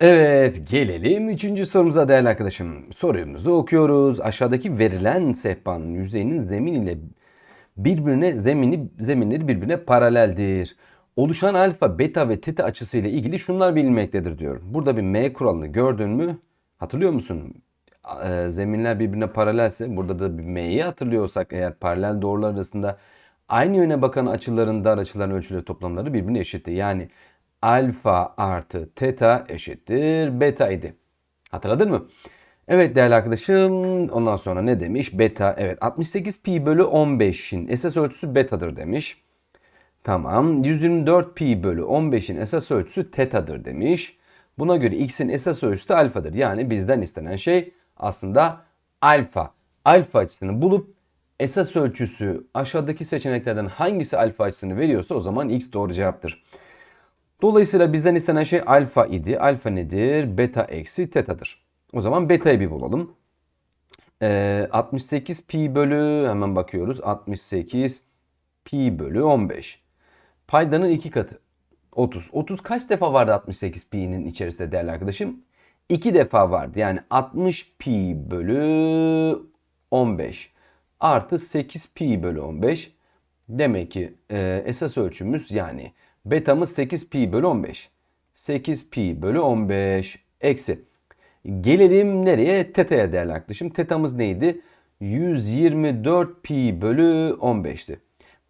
Evet, gelelim üçüncü sorumuza değerli arkadaşım. Sorumuzu okuyoruz. Aşağıdaki verilen sehpanın yüzeyinin zemin ile birbirine zemini zeminleri birbirine paraleldir. Oluşan alfa, beta ve teta açısı ile ilgili şunlar bilinmektedir diyor. Burada bir M kuralını gördün mü? Hatırlıyor musun? E, Zeminler birbirine paralelse burada da bir M'yi hatırlıyorsak eğer paralel doğrular arasında aynı yöne bakan açıların dar açıların ölçüleri toplamları birbirine eşittir. Yani alfa artı teta eşittir beta idi. Hatırladın mı? Evet değerli arkadaşım ondan sonra ne demiş? Beta evet 68 pi bölü 15'in esas ölçüsü betadır demiş. Tamam 124 pi bölü 15'in esas ölçüsü tetadır demiş. Buna göre x'in esas ölçüsü alfadır. Yani bizden istenen şey aslında alfa. Alfa açısını bulup esas ölçüsü aşağıdaki seçeneklerden hangisi alfa açısını veriyorsa o zaman x doğru cevaptır. Dolayısıyla bizden istenen şey alfa idi. Alfa nedir? Beta eksi tetadır. O zaman beta'yı bir bulalım. Ee, 68 pi bölü hemen bakıyoruz. 68 pi bölü 15. Paydanın iki katı. 30. 30 kaç defa vardı 68 pi'nin içerisinde değerli arkadaşım? 2 defa vardı. Yani 60 pi bölü 15 artı 8 pi bölü 15. Demek ki e, esas ölçümüz yani betamız 8 pi bölü 15. 8 pi bölü 15 eksi. Gelelim nereye? Teta'ya değerli arkadaşım. Tetamız neydi? 124 pi bölü 15'ti.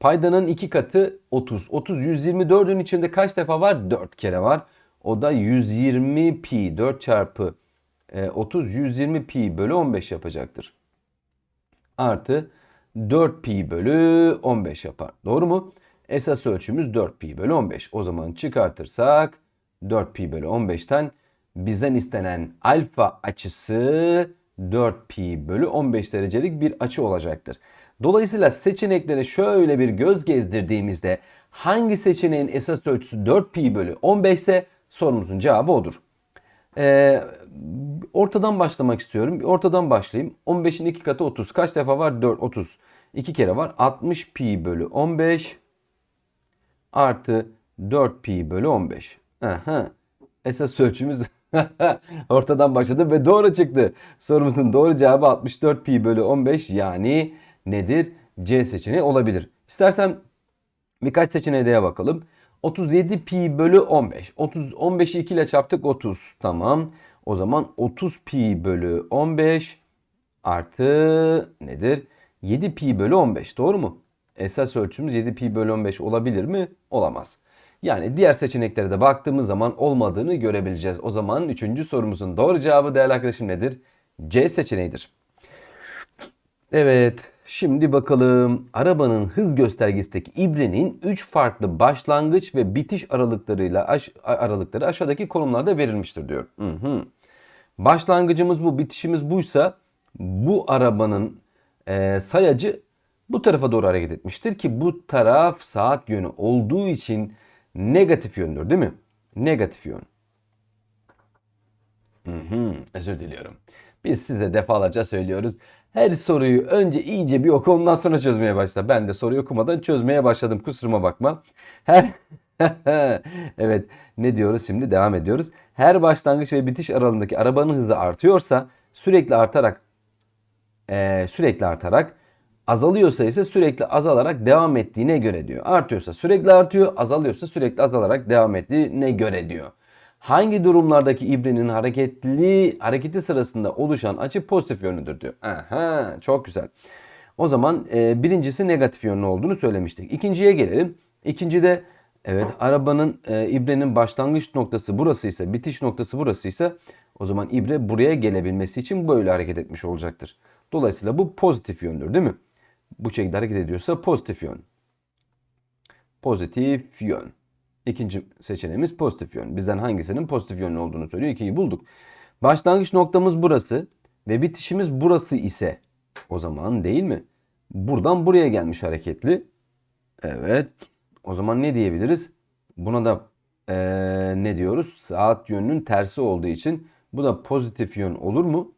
Paydanın iki katı 30. 30 124'ün içinde kaç defa var? 4 kere var. O da 120 pi 4 çarpı e, 30 120 pi bölü 15 yapacaktır. Artı 4 pi bölü 15 yapar. Doğru mu? Esas ölçümüz 4 pi bölü 15. O zaman çıkartırsak 4 pi bölü 15'ten bizden istenen alfa açısı 4 pi bölü 15 derecelik bir açı olacaktır. Dolayısıyla seçeneklere şöyle bir göz gezdirdiğimizde hangi seçeneğin esas ölçüsü 4 pi bölü 15 ise sorumuzun cevabı odur. Ee, ortadan başlamak istiyorum. Ortadan başlayayım. 15'in 2 katı 30. Kaç defa var? 4, 30. 2 kere var. 60 pi bölü 15 artı 4 pi bölü 15. Aha. Esas ölçümüz ortadan başladı ve doğru çıktı. Sorumuzun doğru cevabı 64 pi bölü 15 yani nedir? C seçeneği olabilir. İstersen birkaç seçeneğe de bakalım. 37 pi bölü 15. 30, 15'i 2 ile çarptık 30. Tamam. O zaman 30 pi bölü 15 artı nedir? 7 pi bölü 15. Doğru mu? Esas ölçümüz 7 pi bölü 15 olabilir mi? Olamaz. Yani diğer seçeneklere de baktığımız zaman olmadığını görebileceğiz. O zaman üçüncü sorumuzun doğru cevabı değerli arkadaşım nedir? C seçeneğidir. Evet, şimdi bakalım. Arabanın hız göstergesindeki ibrenin 3 farklı başlangıç ve bitiş aralıklarıyla aş aralıkları aşağıdaki konumlarda verilmiştir diyor. Hı hı. Başlangıcımız bu, bitişimiz buysa bu arabanın e, sayacı bu tarafa doğru hareket etmiştir ki bu taraf saat yönü olduğu için negatif yöndür değil mi? Negatif yön. Hı hı, özür diliyorum. Biz size defalarca söylüyoruz. Her soruyu önce iyice bir oku ondan sonra çözmeye başla. Ben de soruyu okumadan çözmeye başladım. Kusuruma bakma. Her Evet ne diyoruz şimdi devam ediyoruz. Her başlangıç ve bitiş aralığındaki arabanın hızı artıyorsa sürekli artarak e, sürekli artarak azalıyorsa ise sürekli azalarak devam ettiğine göre diyor. Artıyorsa sürekli artıyor, azalıyorsa sürekli azalarak devam ettiğine göre diyor. Hangi durumlardaki ibrenin hareketli hareketi sırasında oluşan açı pozitif yönlüdür diyor. Aha, çok güzel. O zaman e, birincisi negatif yönlü olduğunu söylemiştik. İkinciye gelelim. İkincide evet arabanın e, ibrenin başlangıç noktası burasıysa, bitiş noktası burasıysa o zaman ibre buraya gelebilmesi için böyle hareket etmiş olacaktır. Dolayısıyla bu pozitif yöndür değil mi? Bu şekilde hareket ediyorsa pozitif yön. Pozitif yön. İkinci seçeneğimiz pozitif yön. Bizden hangisinin pozitif yönlü olduğunu söylüyor. İkiyi bulduk. Başlangıç noktamız burası ve bitişimiz burası ise o zaman değil mi? Buradan buraya gelmiş hareketli. Evet. O zaman ne diyebiliriz? Buna da ee, ne diyoruz? Saat yönünün tersi olduğu için bu da pozitif yön olur mu?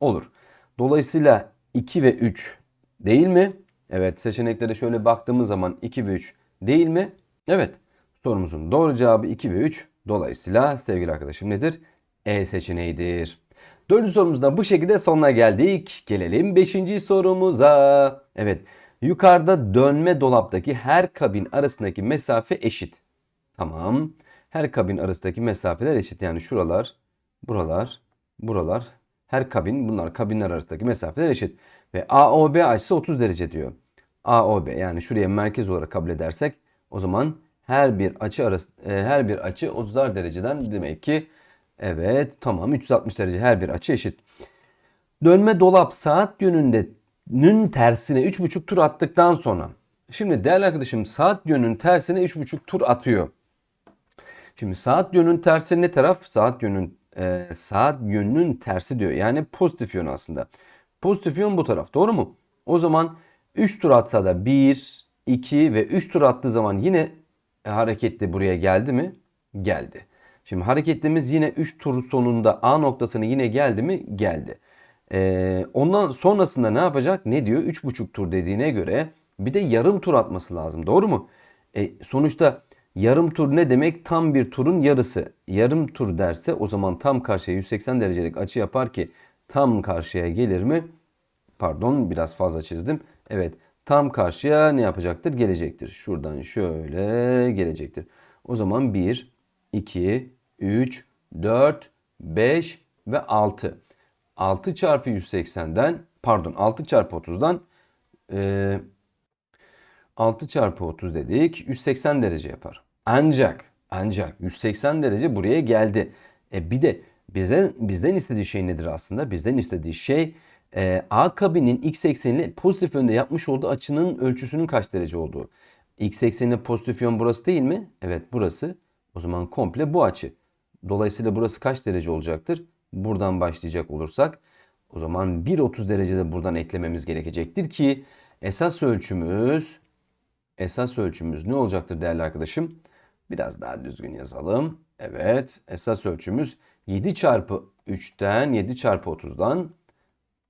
Olur. Dolayısıyla 2 ve 3 değil mi? Evet seçeneklere şöyle baktığımız zaman 2 ve 3 değil mi? Evet. Sorumuzun doğru cevabı 2 ve 3 Dolayısıyla sevgili arkadaşım nedir? E seçeneğidir. Dördüncü sorumuzda bu şekilde sonuna geldik. Gelelim beşinci sorumuza. Evet. Yukarıda dönme dolaptaki her kabin arasındaki mesafe eşit. Tamam. Her kabin arasındaki mesafeler eşit. Yani şuralar, buralar, buralar. Her kabin, bunlar kabinler arasındaki mesafeler eşit. Ve AOB açısı 30 derece diyor. AOB yani şuraya merkez olarak kabul edersek o zaman her bir açı arası e, her bir açı 30'ar dereceden demek ki evet tamam 360 derece her bir açı eşit. Dönme dolap saat yönünde'nün tersine 3,5 tur attıktan sonra şimdi değerli arkadaşım saat yönünün tersine 3,5 tur atıyor. Şimdi saat yönünün tersi ne taraf? Saat yönünün e, saat yönünün tersi diyor. Yani pozitif yön aslında. Pozitif yön bu taraf. Doğru mu? O zaman 3 tur atsa da 1, 2 ve 3 tur attığı zaman yine hareketli buraya geldi mi? Geldi. Şimdi hareketlimiz yine 3 tur sonunda A noktasına yine geldi mi? Geldi. Ee, ondan sonrasında ne yapacak? Ne diyor? 3,5 tur dediğine göre bir de yarım tur atması lazım. Doğru mu? E, sonuçta yarım tur ne demek? Tam bir turun yarısı. Yarım tur derse o zaman tam karşıya 180 derecelik açı yapar ki tam karşıya gelir mi? Pardon biraz fazla çizdim. Evet tam karşıya ne yapacaktır? Gelecektir. Şuradan şöyle gelecektir. O zaman 1, 2, 3, 4, 5 ve 6. 6 çarpı 180'den pardon 6 çarpı 30'dan e, 6 çarpı 30 dedik 180 derece yapar. Ancak ancak 180 derece buraya geldi. E bir de bize, bizden istediği şey nedir aslında? Bizden istediği şey e, A kabinin x eksenini pozitif yönde yapmış olduğu açının ölçüsünün kaç derece olduğu. X eksenine pozitif yön burası değil mi? Evet burası. O zaman komple bu açı. Dolayısıyla burası kaç derece olacaktır? Buradan başlayacak olursak o zaman 1.30 derecede buradan eklememiz gerekecektir ki esas ölçümüz esas ölçümüz ne olacaktır değerli arkadaşım? Biraz daha düzgün yazalım. Evet esas ölçümüz 7 çarpı 3'ten 7 çarpı 30'dan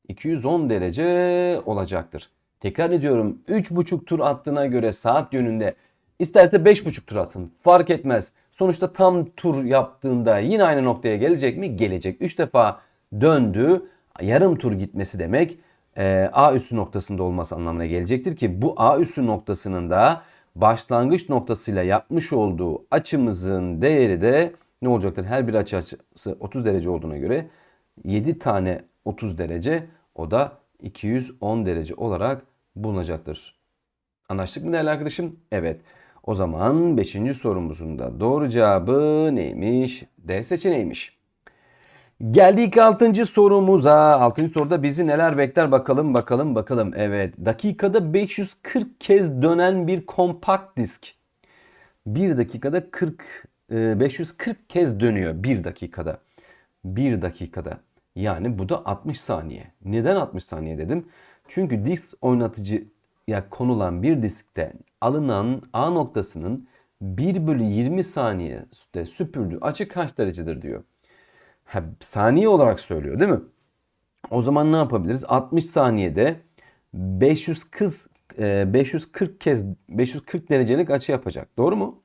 210 derece olacaktır. Tekrar ediyorum 3,5 tur attığına göre saat yönünde isterse 5,5 tur atsın fark etmez. Sonuçta tam tur yaptığında yine aynı noktaya gelecek mi? Gelecek. 3 defa döndü. Yarım tur gitmesi demek e, A üssü noktasında olması anlamına gelecektir ki bu A üssü noktasının da başlangıç noktasıyla yapmış olduğu açımızın değeri de ne olacaktır? Her bir açı açısı 30 derece olduğuna göre 7 tane 30 derece o da 210 derece olarak bulunacaktır. Anlaştık mı değerli arkadaşım? Evet. O zaman 5. sorumuzun da doğru cevabı neymiş? D seçeneğiymiş. Geldik 6. sorumuza. 6. soruda bizi neler bekler bakalım bakalım bakalım. Evet dakikada 540 kez dönen bir kompakt disk. 1 dakikada 40 540 kez dönüyor 1 dakikada. 1 dakikada. Yani bu da 60 saniye. Neden 60 saniye dedim? Çünkü disk oynatıcıya konulan bir diskte alınan A noktasının 1 bölü 20 saniyede süpürdüğü açı kaç derecedir diyor. Ha, saniye olarak söylüyor değil mi? O zaman ne yapabiliriz? 60 saniyede 540 540 kez 540 derecelik açı yapacak. Doğru mu?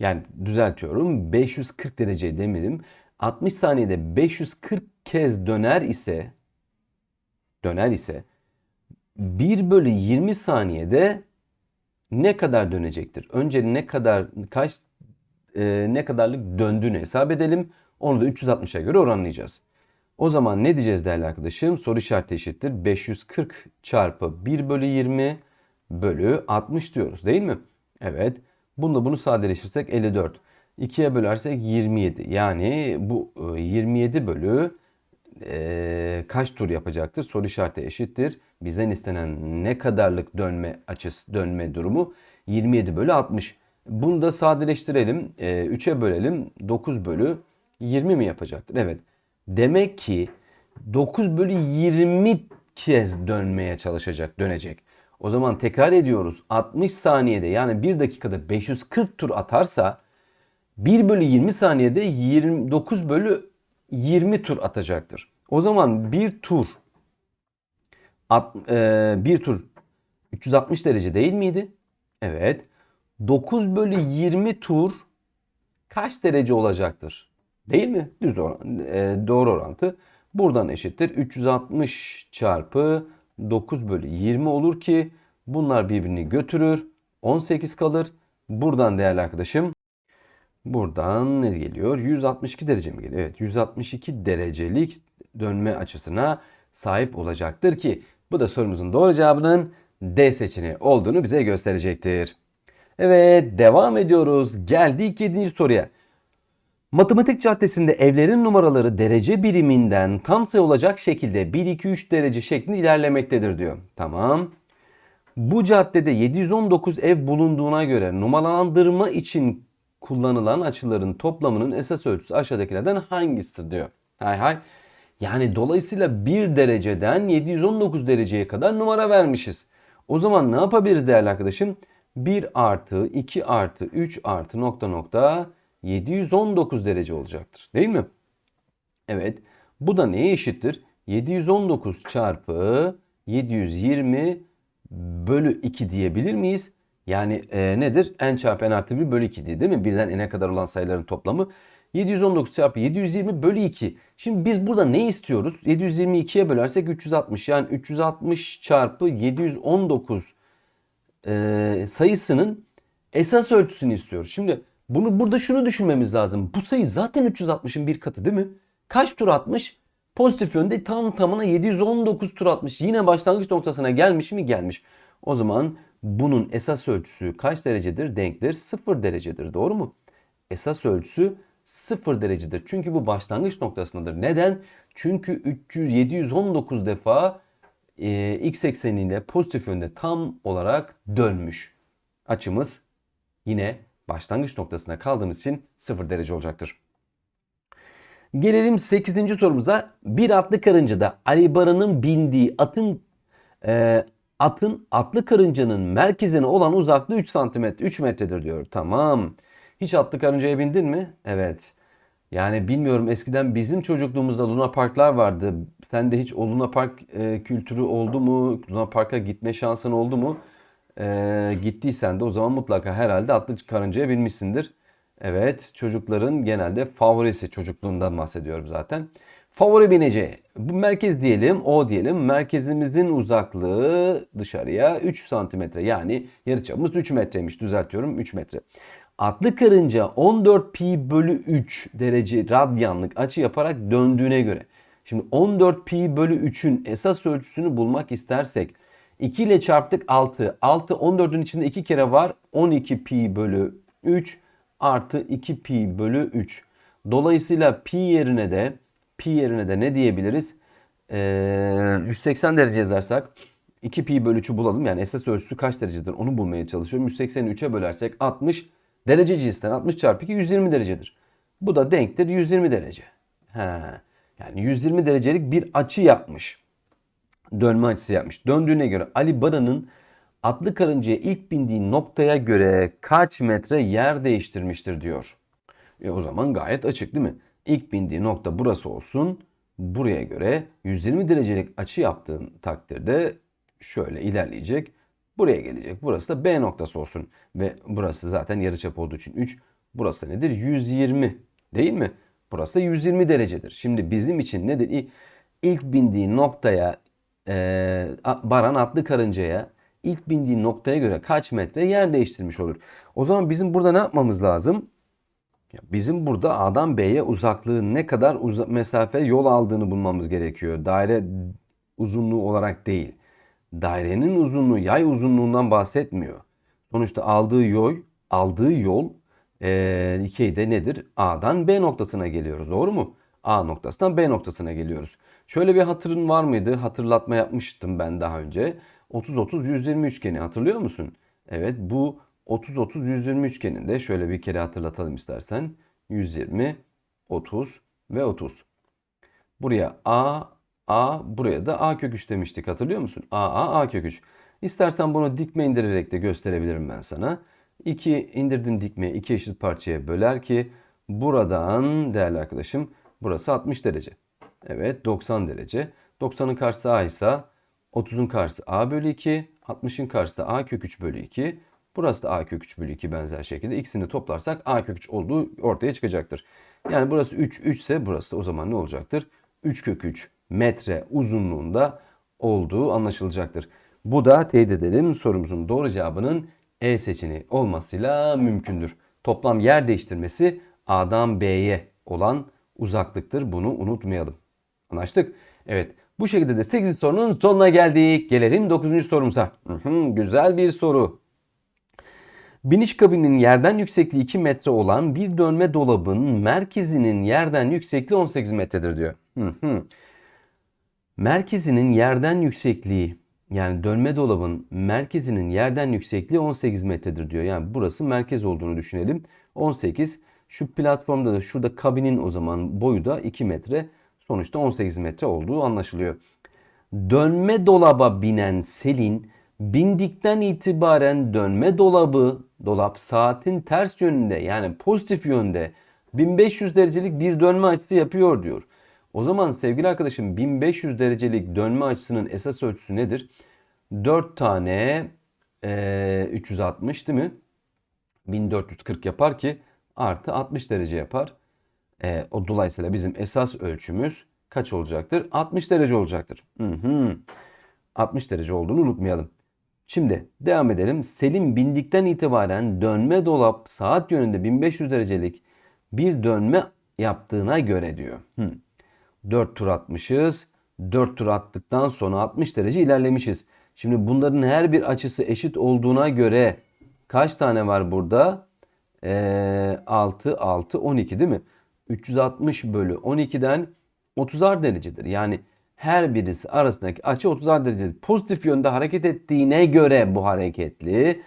Yani düzeltiyorum. 540 derece demedim. 60 saniyede 540 kez döner ise döner ise 1 bölü 20 saniyede ne kadar dönecektir? Önce ne kadar kaç e, ne kadarlık döndüğünü hesap edelim. Onu da 360'a göre oranlayacağız. O zaman ne diyeceğiz değerli arkadaşım? Soru işareti eşittir. 540 çarpı 1 bölü 20 bölü 60 diyoruz değil mi? Evet. Bunu bunu sadeleştirsek 54. 2'ye bölersek 27. Yani bu 27 e, bölü e, kaç tur yapacaktır? Soru işareti eşittir. Bizden istenen ne kadarlık dönme açısı, dönme durumu? 27 bölü 60. Bunu da sadeleştirelim. E, 3'e bölelim. 9 bölü 20 mi yapacaktır? Evet. Demek ki 9 bölü 20 kez dönmeye çalışacak, dönecek. O zaman tekrar ediyoruz. 60 saniyede yani 1 dakikada 540 tur atarsa 1 bölü 20 saniyede 29 bölü 20 tur atacaktır. O zaman bir tur at, e, bir tur 360 derece değil miydi? Evet. 9 bölü 20 tur kaç derece olacaktır? Değil mi? Düz oran, e, doğru orantı. Buradan eşittir. 360 çarpı 9 bölü 20 olur ki bunlar birbirini götürür. 18 kalır. Buradan değerli arkadaşım buradan ne geliyor? 162 derece mi geliyor? Evet 162 derecelik dönme açısına sahip olacaktır ki bu da sorumuzun doğru cevabının D seçeneği olduğunu bize gösterecektir. Evet devam ediyoruz. Geldik 7. soruya. Matematik caddesinde evlerin numaraları derece biriminden tam sayı olacak şekilde 1, 2, 3 derece şeklinde ilerlemektedir diyor. Tamam. Bu caddede 719 ev bulunduğuna göre numaralandırma için kullanılan açıların toplamının esas ölçüsü aşağıdakilerden hangisidir diyor. Hay hay. Yani dolayısıyla 1 dereceden 719 dereceye kadar numara vermişiz. O zaman ne yapabiliriz değerli arkadaşım? 1 artı 2 artı 3 artı nokta nokta 719 derece olacaktır. Değil mi? Evet. Bu da neye eşittir? 719 çarpı 720 bölü 2 diyebilir miyiz? Yani e, nedir? n çarpı n artı 1 bölü 2 diye değil mi? Birden n'e kadar olan sayıların toplamı. 719 çarpı 720 bölü 2. Şimdi biz burada ne istiyoruz? 722'ye bölersek 360. Yani 360 çarpı 719 e, sayısının esas ölçüsünü istiyoruz. Şimdi bunu burada şunu düşünmemiz lazım. Bu sayı zaten 360'ın bir katı değil mi? Kaç tur atmış? Pozitif yönde tam tamına 719 tur atmış. Yine başlangıç noktasına gelmiş mi? Gelmiş. O zaman bunun esas ölçüsü kaç derecedir? Denktir. 0 derecedir. Doğru mu? Esas ölçüsü 0 derecedir. Çünkü bu başlangıç noktasındadır. Neden? Çünkü 300 719 defa e, x ekseniyle pozitif yönde tam olarak dönmüş. Açımız yine başlangıç noktasına kaldığımız için 0 derece olacaktır. Gelelim 8. sorumuza. Bir atlı karıncada Ali Baran'ın bindiği atın e, atın atlı karıncanın merkezine olan uzaklığı 3 cm 3 metredir diyor. Tamam. Hiç atlı karıncaya bindin mi? Evet. Yani bilmiyorum eskiden bizim çocukluğumuzda Luna Parklar vardı. Sen de hiç o Luna Park e, kültürü oldu mu? Luna Park'a gitme şansın oldu mu? E, gittiysen de o zaman mutlaka herhalde atlı karıncaya binmişsindir. Evet çocukların genelde favorisi çocukluğundan bahsediyorum zaten. Favori bineceği. Bu merkez diyelim, o diyelim. Merkezimizin uzaklığı dışarıya 3 santimetre. Yani yarıçapımız 3 metreymiş. Düzeltiyorum 3 metre. Atlı karınca 14 pi bölü 3 derece radyanlık açı yaparak döndüğüne göre. Şimdi 14 pi bölü 3'ün esas ölçüsünü bulmak istersek 2 ile çarptık 6. 6 14'ün içinde 2 kere var. 12 pi bölü 3 artı 2 pi bölü 3. Dolayısıyla pi yerine de pi yerine de ne diyebiliriz? Ee, 180 derece yazarsak 2 pi bölü 3'ü bulalım. Yani esas ölçüsü kaç derecedir onu bulmaya çalışıyorum. 180'i 3'e bölersek 60 derece cinsinden 60 çarpı 2 120 derecedir. Bu da denktir 120 derece. He. Yani 120 derecelik bir açı yapmış. Dönme açısı yapmış. Döndüğüne göre Ali Baran'ın atlı karıncaya ilk bindiği noktaya göre kaç metre yer değiştirmiştir diyor. E o zaman gayet açık değil mi? İlk bindiği nokta burası olsun. Buraya göre 120 derecelik açı yaptığın takdirde şöyle ilerleyecek. Buraya gelecek. Burası da B noktası olsun. Ve burası zaten yarıçap olduğu için 3. Burası nedir? 120 değil mi? Burası da 120 derecedir. Şimdi bizim için nedir? İlk bindiği noktaya e, Baran atlı karıncaya ilk bindiği noktaya göre kaç metre yer değiştirmiş olur. O zaman bizim burada ne yapmamız lazım? Bizim burada A'dan B'ye uzaklığı ne kadar uza mesafe yol aldığını bulmamız gerekiyor. Daire uzunluğu olarak değil. Dairenin uzunluğu yay uzunluğundan bahsetmiyor. Sonuçta aldığı yol, aldığı yol e, dikeyde nedir? A'dan B noktasına geliyoruz. Doğru mu? A noktasından B noktasına geliyoruz. Şöyle bir hatırın var mıydı? Hatırlatma yapmıştım ben daha önce. 30-30-120 üçgeni hatırlıyor musun? Evet bu 30-30-120 üçgeninde şöyle bir kere hatırlatalım istersen. 120, 30 ve 30. Buraya A, A, buraya da A kök 3 demiştik hatırlıyor musun? A, A, A kök 3. İstersen bunu dikme indirerek de gösterebilirim ben sana. 2 indirdim dikmeyi iki eşit parçaya böler ki buradan değerli arkadaşım burası 60 derece. Evet 90 derece. 90'ın karşısı A ise 30'un karşısı A bölü 2. 60'ın karşısı A kök 3 bölü 2. Burası da a kök 3 bölü 2 benzer şekilde. İkisini toplarsak a kök 3 olduğu ortaya çıkacaktır. Yani burası 3, 3 ise burası da o zaman ne olacaktır? 3 kök 3 metre uzunluğunda olduğu anlaşılacaktır. Bu da teyit edelim sorumuzun doğru cevabının E seçeneği olmasıyla mümkündür. Toplam yer değiştirmesi A'dan B'ye olan uzaklıktır. Bunu unutmayalım. Anlaştık? Evet. Bu şekilde de 8. sorunun sonuna geldik. Gelelim 9. sorumuza. Hı hı, güzel bir soru. Biniş kabininin yerden yüksekliği 2 metre olan bir dönme dolabın merkezinin yerden yüksekliği 18 metredir diyor. Hı hı. Merkezinin yerden yüksekliği yani dönme dolabın merkezinin yerden yüksekliği 18 metredir diyor. Yani burası merkez olduğunu düşünelim. 18. Şu platformda da şurada kabinin o zaman boyu da 2 metre. Sonuçta 18 metre olduğu anlaşılıyor. Dönme dolaba binen Selin bindikten itibaren dönme dolabı dolap saatin ters yönünde yani pozitif yönde 1500 derecelik bir dönme açısı yapıyor diyor. O zaman sevgili arkadaşım 1500 derecelik dönme açısının esas ölçüsü nedir? 4 tane e, 360 değil mi? 1440 yapar ki artı 60 derece yapar. E, o dolayısıyla bizim esas ölçümüz kaç olacaktır? 60 derece olacaktır. Hı hı. 60 derece olduğunu unutmayalım. Şimdi devam edelim. Selim bindikten itibaren dönme dolap saat yönünde 1500 derecelik bir dönme yaptığına göre diyor. Hı. 4 tur atmışız. 4 tur attıktan sonra 60 derece ilerlemişiz. Şimdi bunların her bir açısı eşit olduğuna göre kaç tane var burada? Ee, 6, 6, 12 değil mi? 360 bölü 12'den 30'ar derecedir. Yani her birisi arasındaki açı 30'ar derecedir. Pozitif yönde hareket ettiğine göre bu hareketli.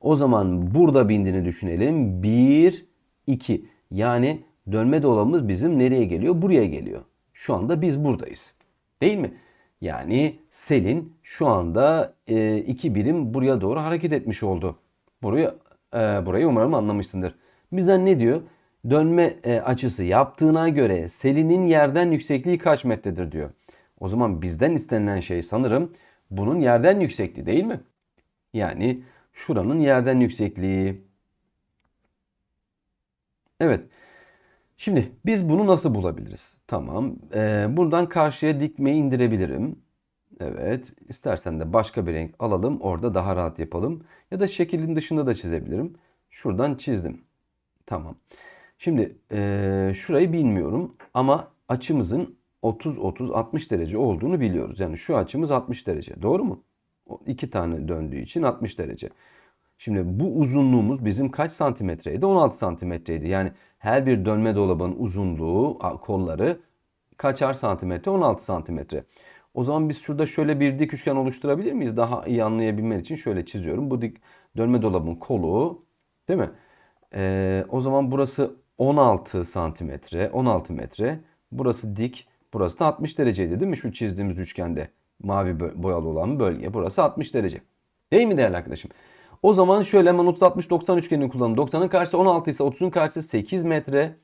O zaman burada bindiğini düşünelim. 1, 2. Yani dönme dolabımız bizim nereye geliyor? Buraya geliyor. Şu anda biz buradayız. Değil mi? Yani Selin şu anda e, iki birim buraya doğru hareket etmiş oldu. Burayı, e, burayı umarım anlamışsındır. Bizden ne diyor? Dönme e, açısı yaptığına göre Selin'in yerden yüksekliği kaç metredir diyor. O zaman bizden istenilen şey sanırım bunun yerden yüksekliği değil mi? Yani şuranın yerden yüksekliği. Evet. Şimdi biz bunu nasıl bulabiliriz? Tamam. Ee, buradan karşıya dikmeyi indirebilirim. Evet. İstersen de başka bir renk alalım. Orada daha rahat yapalım. Ya da şeklin dışında da çizebilirim. Şuradan çizdim. Tamam. Şimdi e, şurayı bilmiyorum ama açımızın 30-30-60 derece olduğunu biliyoruz. Yani şu açımız 60 derece. Doğru mu? O iki tane döndüğü için 60 derece. Şimdi bu uzunluğumuz bizim kaç santimetreydi? 16 santimetreydi. Yani her bir dönme dolabın uzunluğu, kolları kaçar santimetre? 16 santimetre. O zaman biz şurada şöyle bir dik üçgen oluşturabilir miyiz? Daha iyi anlayabilmen için şöyle çiziyorum. Bu dik dönme dolabın kolu değil mi? Ee, o zaman burası 16 santimetre, 16 metre. Burası dik, burası da 60 dereceydi değil mi? Şu çizdiğimiz üçgende mavi boyalı olan bölge. Burası 60 derece. Değil mi değerli arkadaşım? O zaman şöyle hemen 30 60 90 üçgenini kullanalım. 90'ın karşısı 16 ise 30'un karşısı 8 metre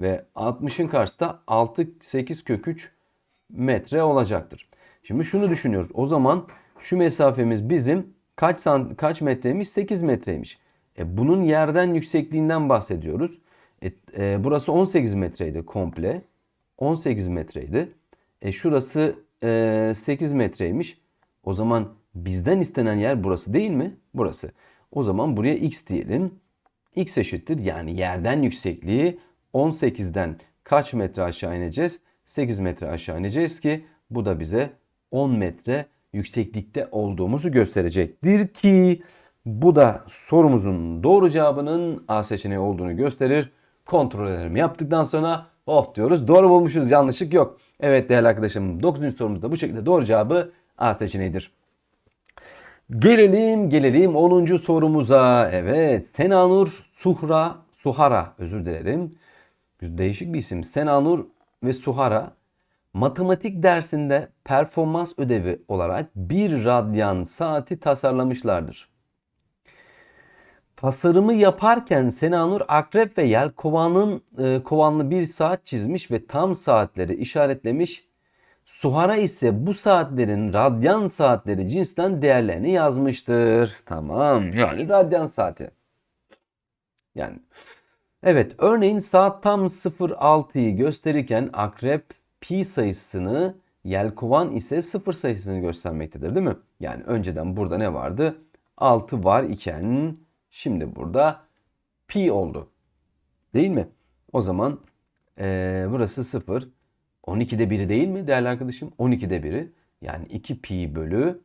ve 60'ın karşısı da 6 8 kök 3 metre olacaktır. Şimdi şunu düşünüyoruz. O zaman şu mesafemiz bizim kaç san, kaç metreymiş? 8 metreymiş. E, bunun yerden yüksekliğinden bahsediyoruz. E, e, burası 18 metreydi komple. 18 metreydi. E, şurası e, 8 metreymiş. O zaman bizden istenen yer burası değil mi? Burası. O zaman buraya x diyelim. x eşittir yani yerden yüksekliği 18'den kaç metre aşağı ineceğiz? 8 metre aşağı ineceğiz ki bu da bize 10 metre yükseklikte olduğumuzu gösterecektir ki bu da sorumuzun doğru cevabının A seçeneği olduğunu gösterir. Kontrollerimi yaptıktan sonra of diyoruz. Doğru bulmuşuz yanlışlık yok. Evet değerli arkadaşım 9. sorumuzda bu şekilde doğru cevabı A seçeneğidir. Gelelim gelelim 10. sorumuza. Evet Senanur Suhra Suhara özür dilerim. Değişik bir isim. Senanur ve Suhara matematik dersinde performans ödevi olarak bir radyan saati tasarlamışlardır. Tasarımı yaparken Senanur akrep ve yel kovanın e, kovanlı bir saat çizmiş ve tam saatleri işaretlemiş. Suhara ise bu saatlerin radyan saatleri cinsten değerlerini yazmıştır. Tamam. Yani radyan saati. Yani evet örneğin saat tam 06'yı gösterirken akrep pi sayısını yelkovan ise 0 sayısını göstermektedir değil mi? Yani önceden burada ne vardı? 6 var iken şimdi burada pi oldu. Değil mi? O zaman eee, burası 0. 12'de biri değil mi değerli arkadaşım? 12'de biri. Yani 2 pi bölü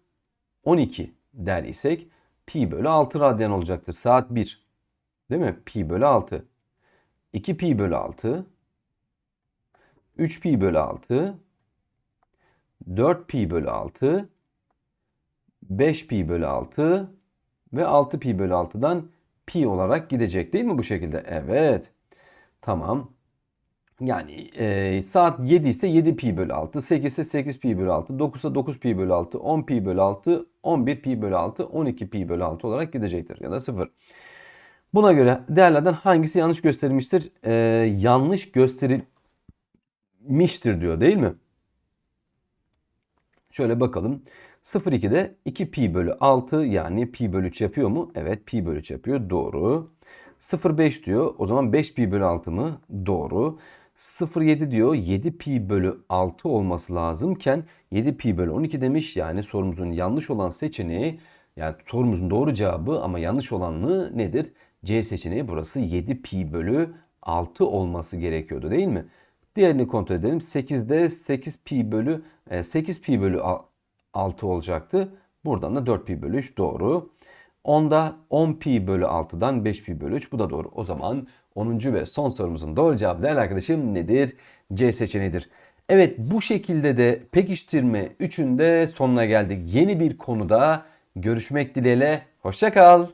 12 der isek pi bölü 6 radyan olacaktır. Saat 1. Değil mi? Pi bölü 6. 2 pi bölü 6. 3 pi bölü 6. 4 pi bölü 6. 5 pi bölü 6 ve 6 pi bölü 6'dan pi olarak gidecek değil mi bu şekilde? Evet. Tamam. Yani e, saat 7 ise 7 pi bölü 6, 8 ise 8 pi bölü 6, 9 ise 9 pi bölü 6, 10 pi bölü 6, 11 pi bölü 6, 12 pi bölü 6 olarak gidecektir ya da 0. Buna göre değerlerden hangisi yanlış gösterilmiştir? E, yanlış gösterilmiştir diyor değil mi? Şöyle bakalım. 0,2'de 2 pi bölü 6 yani pi bölü 3 yapıyor mu? Evet pi bölü 3 yapıyor. Doğru. 0,5 diyor. O zaman 5 pi bölü 6 mı? Doğru. 0,7 diyor. 7 pi bölü 6 olması lazımken 7 pi bölü 12 demiş. Yani sorumuzun yanlış olan seçeneği yani sorumuzun doğru cevabı ama yanlış olanı nedir? C seçeneği burası 7 pi bölü 6 olması gerekiyordu değil mi? Diğerini kontrol edelim. 8'de 8 pi bölü e, 8 pi bölü 6 olacaktı. Buradan da 4 pi bölü 3 doğru. 10'da 10 pi bölü 6'dan 5 pi bölü 3 bu da doğru. O zaman 10. ve son sorumuzun doğru cevabı değerli arkadaşım nedir? C seçeneğidir. Evet bu şekilde de pekiştirme 3'ün de sonuna geldik. Yeni bir konuda görüşmek dileğiyle. Hoşça kal.